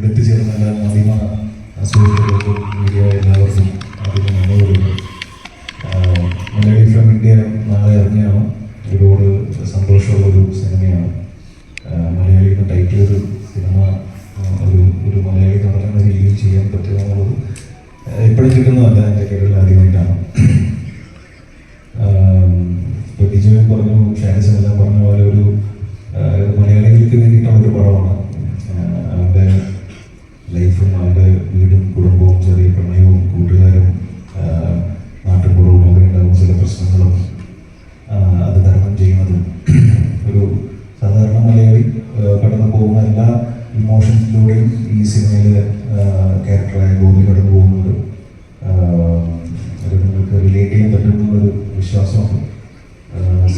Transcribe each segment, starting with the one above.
ഇവിടെ എത്തിച്ചേർന്ന എല്ലാ മീഡിയ എല്ലാവർക്കും ആദ്യം നന്ദി പറയുന്നു ആഹ് മലയാളി ഫ്രം ഇന്ത്യ നാളെ ഇറങ്ങിയാണ്? ഒരുപാട് സന്തോഷമുള്ള ഒരു സിനിമയാണ് മലയാളിയുടെ ടൈറ്റിൽ ഒരു സിനിമ ഒരു ഒരു മലയാളി നടക്കുന്ന രീതിയിൽ ചെയ്യാൻ ആഹ് എപ്പോഴും കിട്ടുന്നതല്ല എന്റെ കേരളത്തിൽ ആദ്യമായിട്ടാണ്. ഇപ്പോൾ പറഞ്ഞു ഷാനിസും എല്ലാം പറഞ്ഞ പോലെ ഒരു മലയാളികൾക്ക് വേണ്ടിയിട്ടുള്ള ഒരു പടമാണ്.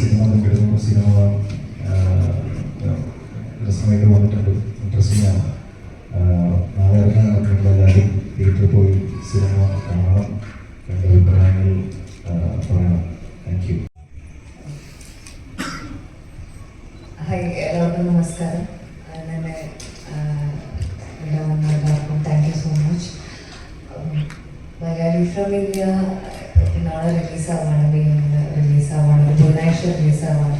സിനിമ പങ്കെടുക്കുമ്പോൾ സിനിമ രസമായിട്ട് വന്നിട്ടുണ്ട്. ഇൻട്രസ്റ്റിംഗ് ആണ്. നാളെ ഇറങ്ങാൻ നടക്കുമ്പോൾ എല്ലാവരും. തിയേറ്ററിൽ പോയി സിനിമ കാണണം. കണ്ട അഭിപ്രായങ്ങൾ പറയണം. താങ്ക് യു ഹായ് എല്ലാവർക്കും നമസ്കാരം. എന്നെ വന്ന എല്ലാവർക്കും thank you so much Malayali from India നാളെ റിലീസാവാണ് റിലീസാവാണ് ബുധനാഴ്ച റിലീസാവാണ്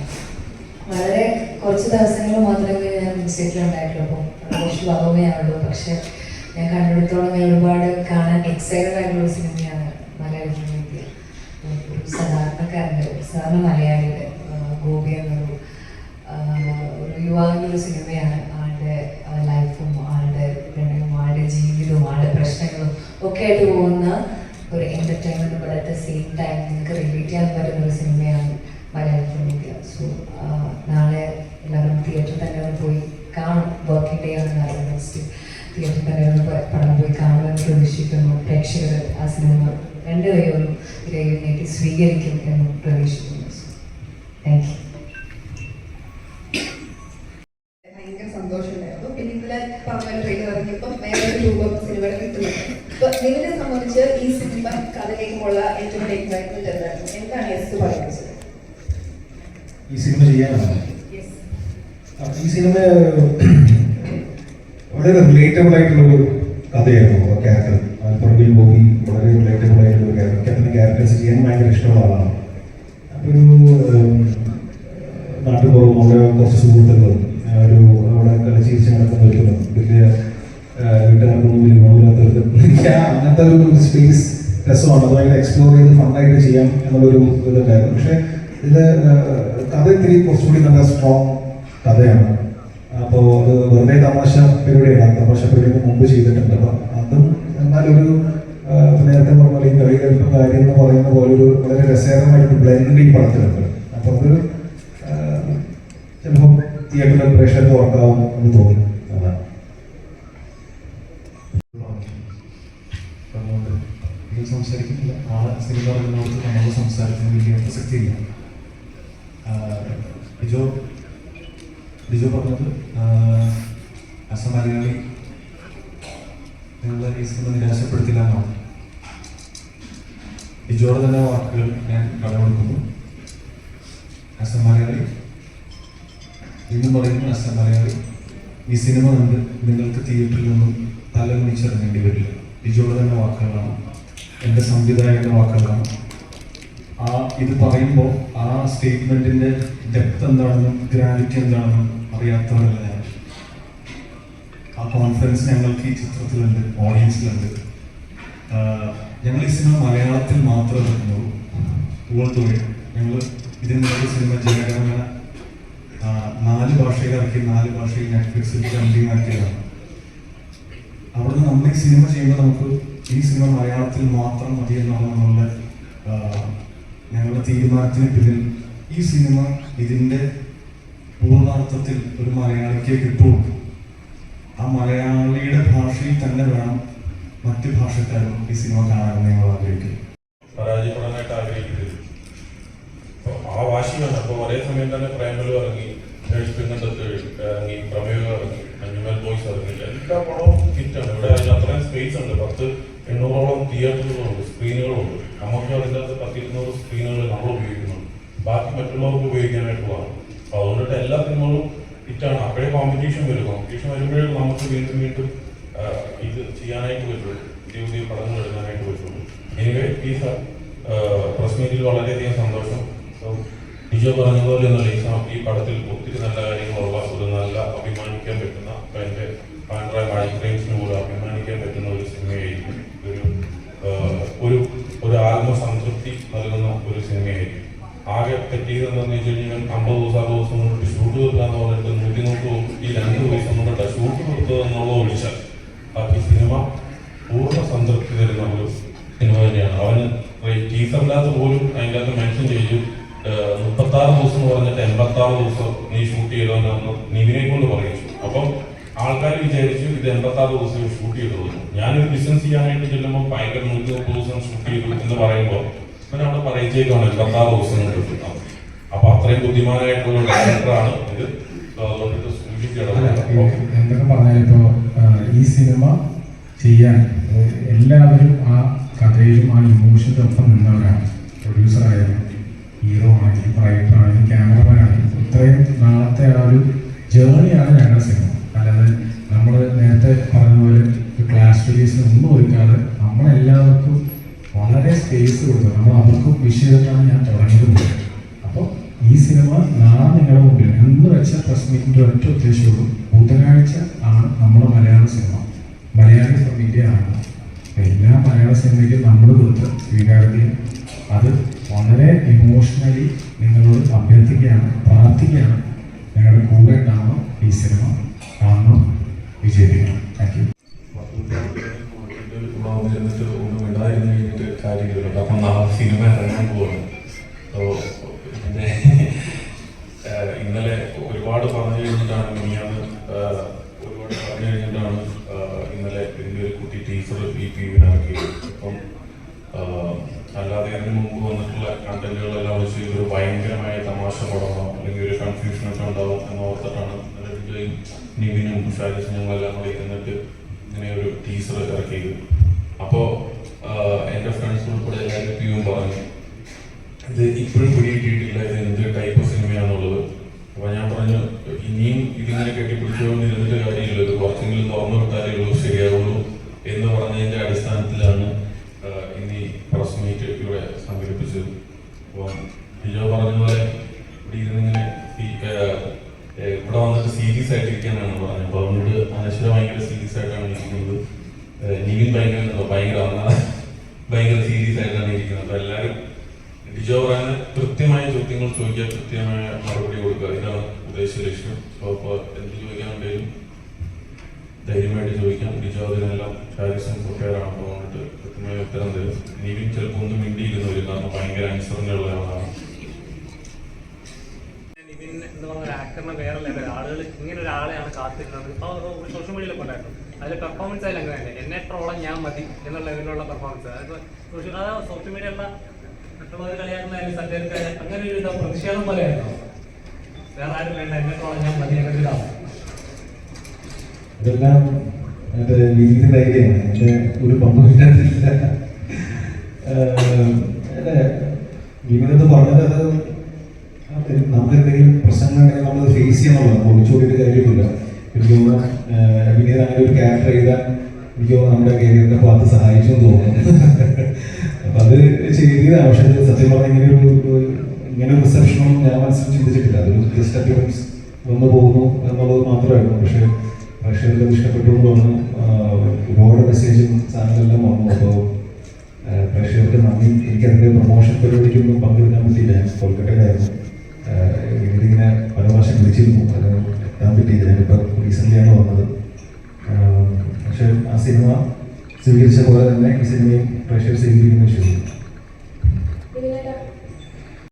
വളരെ കുറച്ച് ദിവസങ്ങൾ മാത്രമേ ഞാൻ സെറ്റിലുണ്ടായിട്ടുള്ളൂ അപ്പം കുറച്ച് ഭാഗമേയാണുള്ളൂ പക്ഷെ ഞാൻ കണ്ടെടുത്തോളം ഞാൻ ഒരുപാട് കാണാൻ എക്സൈറ്റഡ് ആയിട്ടുള്ള സിനിമയാണ് മലയാളി സിനിമയ്ക്ക് ഒരു സാധാരണക്കാരന്റെ സാധാരണ മലയാളിയുടെ ഗോപി എന്നൊരു ഒരു യുവാവിന്റെ ഒരു സിനിമയാണ് ആളുടെ ലൈഫും ആളുടെ ആളുടെ ജീവിതവും ആളുടെ പ്രശ്നങ്ങളും ഒക്കെ ആയിട്ട് പോകുന്ന ഒരു entertainment but at the same time നിങ്ങൾക്ക് റിലേറ്റ് ചെയ്യാൻ പറ്റുന്ന ഒരു സിനിമയാണ് മലയാള ഫിലിം ഇന്ത്യ സോ നാളെ എല്ലാവരും തിയേറ്ററിൽ തന്നെ ഒന്ന് പോയി കാണും. വർക്കിംഗ് ഡേ ആണ് നാളെ നെക്സ്റ്റ് തിയേറ്ററിൽ തന്നെ ഒന്ന് പടം പോയി കാണുമെന്ന് പ്രതീക്ഷിക്കുന്നു. പ്രേക്ഷകർ ആ സിനിമ രണ്ട് കൈകളും കൈയും നീട്ടി സ്വീകരിക്കും എന്ന് പ്രതീക്ഷിക്കുന്നു. താങ്ക് യു എക്സൈറ്റ്മെന്റ് എന്തായിരുന്നു എന്താണ് പറയുന്നത്? ഈ സിനിമ ചെയ്യാനാണ്? ഈ സിനിമ വളരെ റിലേറ്റബിൾ ആയിട്ടുള്ളൊരു കഥയായിരുന്നു ക്യാരക്ടർ ആൽപ്പറമ്പിൽ ബോബി വളരെ റിലേറ്റബിൾ ആയിട്ടുള്ള ഒരു ക്യാരക്ടർ അദ്ദേഹത്തിന് ക്യാരക്ടേഴ്സ് ചെയ്യാൻ ഭയങ്കര ഇഷ്ടമുള്ള ആളാണ്. അപ്പോൾ ഒരു നാട്ടുപുറവും അവിടെ കുറച്ച് സുഹൃത്തുക്കളും ഒരു അവിടെ കളിച്ചിരിച്ച് നടക്കുന്ന ഒരു വലിയ വീട്ടുകാർക്ക് മുമ്പിൽ ആ അങ്ങനത്തെ ഒരു സ്പേസ് രസമാണ്. അത് ഭയങ്കര എക്സ്പ്ലോർ ചെയ്ത് ഫണ്ടായിട്ട് ചെയ്യാം എന്നുള്ളൊരു ഇതുണ്ടായിരുന്നു. പക്ഷേ ഇത് കഥ ഇത്തിരി കുറച്ചുകൂടി നല്ല സ്ട്രോങ് കഥയാണ്. അപ്പോൾ അത് വെറുതെ തമാശ പരിപാടിയാണ് തമാശ പരിപാടി മുമ്പ് ചെയ്തിട്ടുണ്ട്. അപ്പം അതും എന്നാലൊരു നേരത്തെ പറഞ്ഞ പോലെ ഈ കളികൾപ്പം കാര്യം എന്ന് പറയുന്ന പോലെ ഒരു വളരെ രസകരമായിട്ട് ബ്ലെൻഡ് ഈ പടത്തിലുണ്ട്. അപ്പോൾ അതൊരു ചിലപ്പോൾ തിയേറ്ററിലെ പ്രേക്ഷകർക്ക് വർക്കാവും എന്ന് തോന്നി സംസാരത്തിന് വലിയ ബിജോ ബിജോ പറഞ്ഞത് അസം മലയാളി നിങ്ങളെ ഈ സിനിമ നിരാശപ്പെടുത്തില്ല എന്നാണ്. ലിജോയുടെ തന്നെ വാക്കുകൾ ഞാൻ കടമെടുക്കുന്നു അസം മലയാളി ഇന്നും പറയുന്നു അസം മലയാളി ഈ സിനിമ കണ്ട് നിങ്ങൾക്ക് തിയേറ്ററിൽ നിന്നും തല കുണിച്ചിറങ്ങേണ്ടി വരില്ല. ലിജോയുടെ തന്നെ വാക്കുകളാണ്. എന്റെ സംവിധായകന്റെ വാക്കുകളാണ്. ആ ഇത് പറയുമ്പോൾ ആ സ്റ്റേറ്റ്മെന്റിന്റെ ഡെപ്ത് എന്താണെന്നും ഗ്രാവിറ്റി എന്താണെന്നും അറിയാത്തവരല്ല ഞാൻ. ആ കോൺഫിഡൻസ് ഞങ്ങൾക്ക് ഈ ചിത്രത്തിലുണ്ട് ഓഡിയൻസിലുണ്ട് ഞങ്ങൾ ഈ സിനിമ മലയാളത്തിൽ മാത്രമേ വരുന്നുള്ളൂ ഊർത്തുവഴി ഞങ്ങൾ ഇതിനുള്ള സിനിമ ജനഗണന നാല് ഭാഷയിൽ ഇറക്കി നാല് ഭാഷയിൽ നെറ്റ്ഫ്ലിക്സിൽ ജമ്പിങ് ആക്കിയതാണ് അവിടെ നിന്ന് നമ്മൾ ഈ സിനിമ ചെയ്യുമ്പോൾ നമുക്ക് ഈ സിനിമ മലയാളത്തിൽ മാത്രം മതി എന്നുള്ള നമ്മളുടെ ഞങ്ങളുടെ തീരുമാനത്തിന് പിന്നിൽ ഈ സിനിമ ഇതിന്റെ പൂർണാർത്ഥത്തിൽ ഒരു മലയാളിക്ക് കിട്ടുള്ളൂ ആ മലയാളിയുടെ ഭാഷയിൽ തന്നെ വേണം മറ്റു ഭാഷക്കാരും ഈ സിനിമ കാണാൻ ഞങ്ങൾ ആഗ്രഹിക്കുന്നു. പരാജയപ്പെടാനായിട്ട് ആഗ്രഹിക്കരുത്. ആ വാശി വേണം. അപ്പോൾ ഒരേ സമയം തന്നെ പ്രേമലു ഇറങ്ങി എഴുത്തുന്നതൊക്കെ ഇറങ്ങി പ്രമേയം ഇറങ്ങി അനിമൽ ബോയ്സ് ഇറങ്ങി എല്ലാ പടവും ഹിറ്റാണ്. ഇവിടെ അതിന് അത്രയും സ്പേസ് ഉണ്ട്. പത്ത് എണ്ണൂറോളം തിയേറ്ററുകളുണ്ട് സ്ക്രീനുകളുണ്ട്. നമുക്ക് അതിന്റെ അകത്ത് പത്തിരുന്നൂറ് സ്ക്രീനുകൾ നമ്മൾ ഉപയോഗിക്കുന്നുണ്ട്. ബാക്കി മറ്റുള്ളവർക്ക് ഉപയോഗിക്കാനായിട്ടുള്ളതാണ് അപ്പോൾ അതുകൊണ്ടിട്ട് എല്ലാ സിനിമകളും ഹിറ്റാണ്. അപ്പോഴേ കോമ്പറ്റീഷൻ വരും. കോമ്പറ്റീഷൻ വരുമ്പോഴേ നമുക്ക് വീണ്ടും വീണ്ടും ഇത് ചെയ്യാനായിട്ട് പറ്റുള്ളൂ. പുതിയ പുതിയ പടങ്ങൾ എടുക്കാനായിട്ട് പറ്റുള്ളൂ. എനിവേ ഈ പ്രസ് മീറ്റിൽ വളരെയധികം സന്തോഷം. ലിജോ പറഞ്ഞതുപോലെ എന്നുള്ള ഈ പടത്തിൽ ഒത്തിരി നല്ല കാര്യങ്ങൾ ഒരു നല്ല അഭിമാനിക്കാൻ പറ്റുന്ന എന്റെ എന്റെ പാൻഡ്രായ മാജിക്രൈൻസിന് പോലും അഭിമാനിക്കാൻ പറ്റുന്ന ഒരു എന്താണെന്ന് വെച്ച് കഴിഞ്ഞാൽ അമ്പത് ദിവസം ആ ദിവസം കൊണ്ട് ഷൂട്ട് തീർക്കാന്ന് പറഞ്ഞിട്ട് നൂറ്റി നൂറ് ഈ രണ്ട് ദിവസം കൊണ്ടിട്ട് ഷൂട്ട് തീർത്തത് എന്നുള്ളത് ഒഴിച്ചാൽ ബാക്കി സിനിമ പൂർണ സംതൃപ്തി തരുന്ന ഒരു സിനിമ തന്നെയാണ്. അവന് ടീച്ചറിനകത്ത് പോലും അതിന്റെ അകത്ത് മെൻഷൻ ചെയ്തു. മുപ്പത്തി ആറ് ദിവസം എന്ന് പറഞ്ഞിട്ട് എൺപത്തി ആറ് ദിവസം നീ ഷൂട്ട് ചെയ്തോന്ന് നിവിനെ കൊണ്ട് പറയിച്ചു അപ്പം ആൾക്കാർ വിചാരിച്ചു ഇത് എൺപത്തി ആറ് ദിവസം ഷൂട്ട് ചെയ്തു ഞാനൊരു ബിസിനസ് ചെയ്യാനായിട്ട് ചെല്ലുമ്പോൾ ഭയങ്കര നൂറ്റി മുപ്പത് ദിവസം ഷൂട്ട് ചെയ്തു എന്ന് പറയുമ്പോൾ അവനവിടെ പറയിച്ചേക്കാണ് എൺപത്തി ആറ് ദിവസം കൊണ്ട് കിട്ടുന്നത് അപ്പൊ അത്രയും ബുദ്ധിമാനായിട്ടുള്ള ഡയറക്ടറാണ് ഇത്. അതുകൊണ്ട് എന്തൊക്കെ പറഞ്ഞാൽ ഇപ്പോൾ ഈ സിനിമ ചെയ്യാൻ എല്ലാവരും ആ കഥയിലും ആ ഇമോഷന്റെ ഒപ്പം നിന്നവരാണ്. പ്രൊഡ്യൂസർ ആയാലും ഹീറോ ആണെങ്കിലും റൈറ്റർ ആണെങ്കിലും ക്യാമറമാൻ ആണെങ്കിലും ഇത്രയും നാളത്തെ ആ ഒരു ജേണിയാണ് ഞങ്ങളുടെ സിനിമ. അല്ലാതെ നമ്മൾ നേരത്തെ പറഞ്ഞതുപോലെ പോലെ ക്ലാസ് റിലീസിന് ഒന്നും ഒരുക്കാതെ നമ്മളെല്ലാവർക്കും വളരെ സ്പേസ് കൊടുത്തു നമ്മൾ അവർക്കും വിഷയത്തിലാണ് ഞാൻ തുടങ്ങിയത് പോലും അപ്പോൾ ഈ സിനിമ നാളെ നിങ്ങളുടെ മുമ്പിൽ വെച്ച പ്രസ് മീറ്റിന്റെ ഒരൊറ്റ ഉദ്ദേശമുള്ളൂ ബുധനാഴ്ച ആണ് നമ്മുടെ മലയാള സിനിമ. മലയാളി ആണ്. എല്ലാ മലയാള സിനിമയ്ക്കും നമ്മൾ കൊടുത്ത സ്വീകാര്യതയും അത് വളരെ ഇമോഷണലി നിങ്ങളോട് അഭ്യർത്ഥിക്കുകയാണ് പ്രാർത്ഥിക്കുകയാണ് ഞങ്ങളുടെ കൂടെ ഉണ്ടാവണം ഈ സിനിമ. കാണണം. വിജയിപ്പിക്കണം. താങ്ക് യു കാര്യമില്ലല്ലോ. അപ്പം നാളെ സിനിമ ഇറങ്ങാൻ പോവാണ്. വിയിൽ അപ്പം അല്ലാതെ അതിന് മുമ്പ് വന്നിട്ടുള്ള കണ്ടന്റുകളെല്ലാം വെച്ച് ഒരു ഭയങ്കരമായ തമാശ തുടങ്ങാം അല്ലെങ്കിൽ ഒരു കൺഫ്യൂഷൻ ഒക്കെ ഉണ്ടാവും എന്ന് ഓർത്തിട്ടാണ് വിജയും നിവിനും ഷാരിസും കൂടി എന്നിട്ട് ഇങ്ങനെ ഒരു ടീസർ ഇറക്കിയത്. അപ്പോൾ എന്റെ ഫ്രണ്ട്സ് ഉൾപ്പെടെ എല്ലാവരും പിയും പറഞ്ഞു. ഇത് ഇപ്പോഴും ലിജോ പറഞ്ഞ പോലെ ഇവിടെ ഇരുന്നിങ്ങനെ ഇവിടെ വന്നിട്ട് സീരിയസ് ആയിട്ടിരിക്കാനാണ് പറഞ്ഞത്. അപ്പോൾ അതുകൊണ്ട് അനശ്വര ഭയങ്കര സീരിയസ് ആയിട്ടാണ് ഇരിക്കുന്നത്. നിവിൻ ഭയങ്കര ഭയങ്കര ഭയങ്കര സീരിയസ് ആയിട്ടാണ് ഇരിക്കുന്നത്. അപ്പോൾ എല്ലാവരും ഡിജോ പറയുന്ന കൃത്യമായ ചോദ്യങ്ങൾ ചോദിക്കുക കൃത്യമായ മറുപടി കൊടുക്കുക. ഇതാണ് ഉദ്ദേശ ലക്ഷ്യം. അപ്പൊ എന്ത് ചോദിക്കാനുണ്ടെങ്കിലും ധൈര്യമായിട്ട് ചോദിക്കാം. ഡിജോ അതിനെല്ലാം കാര്യസം ആണ് അതുകൊണ്ടിട്ട് കൃത്യമായ ഉത്തരം തരും. നിവിൻ ചിലപ്പോൾ ഒന്നും മിണ്ടിയിരുന്നു കാരണം ഭയങ്കര അനുസരണയുള്ള ആളാണ് നിവിൻ എന്ന് പറഞ്ഞ ഒരു ആക്ടറിനെ വേറെ ലെവൽ ആളുകൾ ഇങ്ങനെ ഒരാളെയാണ് കാത്തിരുന്നത്. ഇപ്പോൾ സോഷ്യൽ മീഡിയയിൽ കൊണ്ടായിരുന്നു അതിൽ പെർഫോമൻസ് ആയാലും അങ്ങനെ തന്നെ. എന്നെ ട്രോളം ഞാൻ മതി എന്നുള്ള ലെവലിലുള്ള പെർഫോമൻസ് അതായത് സോഷ്യൽ അതായത് സോഷ്യൽ മീഡിയയിലുള്ള മറ്റുള്ളവർ കളിയാക്കുന്നതായാലും സത്യർക്ക് അങ്ങനെ ഒരു ഇതാ പ്രതിഷേധം പോലെയായിരുന്നു. വേറെ ആരും വേണ്ട. എന്നെ ട്രോളം ഞാൻ മതി അങ്ങനെ ഇതാണ് ഒരു പങ്കും ഇതിനകത്തില്ല അല്ലേ? വിനീതത്ത് പറഞ്ഞത് അത് അത് നമുക്ക് എന്തെങ്കിലും പ്രശ്നങ്ങളുണ്ടെങ്കിൽ നമ്മൾ ഫേസ് ചെയ്യണമല്ലോ. ഒളിച്ചോടിയിട്ട് കാര്യമില്ല. എനിക്ക് തോന്നുന്നു വിനീത് അങ്ങനെ ഒരു ക്യാരക്ടർ ചെയ്താൽ എനിക്ക് തോന്നുന്നു നമ്മുടെ കരിയറിന്റെ ഭാഗത്ത് സഹായിച്ചു എന്ന് തോന്നുന്നു. അപ്പൊ അത് ചെയ്തതാണ്. പക്ഷെ സത്യം പറഞ്ഞാൽ ഒരു ഇങ്ങനെ ഒരു റിസപ്ഷനൊന്നും ഞാൻ മനസ്സിൽ ചിന്തിച്ചിട്ടില്ല. അതൊരു ജസ്റ്റ് അപ്പിയറൻസ് വന്നു പോകുന്നു എന്നുള്ളത് മാത്രമായിരുന്നു. പക്ഷെ പ്രേക്ഷകർക്ക് അത് ഇഷ്ടപ്പെട്ടു ഒരുപാട് മെസ്സേജും സാധനങ്ങളെല്ലാം വന്നു. അപ്പോൾ പ്രേക്ഷകർക്ക് നന്ദി. എനിക്കതിന്റെ പ്രൊമോഷൻ പരിപാടിക്കൊന്നും പങ്കെടുക്കാൻ പറ്റിയില്ല. ഞാൻ കൊൽക്കട്ടയിലായിരുന്നു. ആഹ് ഇതിങ്ങനെ പല പ്രാവശ്യം വിളിച്ചിരുന്നു. അത് എത്താൻ പറ്റിയില്ല ഞാനിപ്പോൾ റീസെന്റ്ലിയാണ് വന്നത്. പക്ഷെ ആ സിനിമ സ്വീകരിച്ച പോലെ തന്നെ ഈ സിനിമയും പ്രേക്ഷകർ സ്വീകരിക്കുന്ന വിഷയമാണ്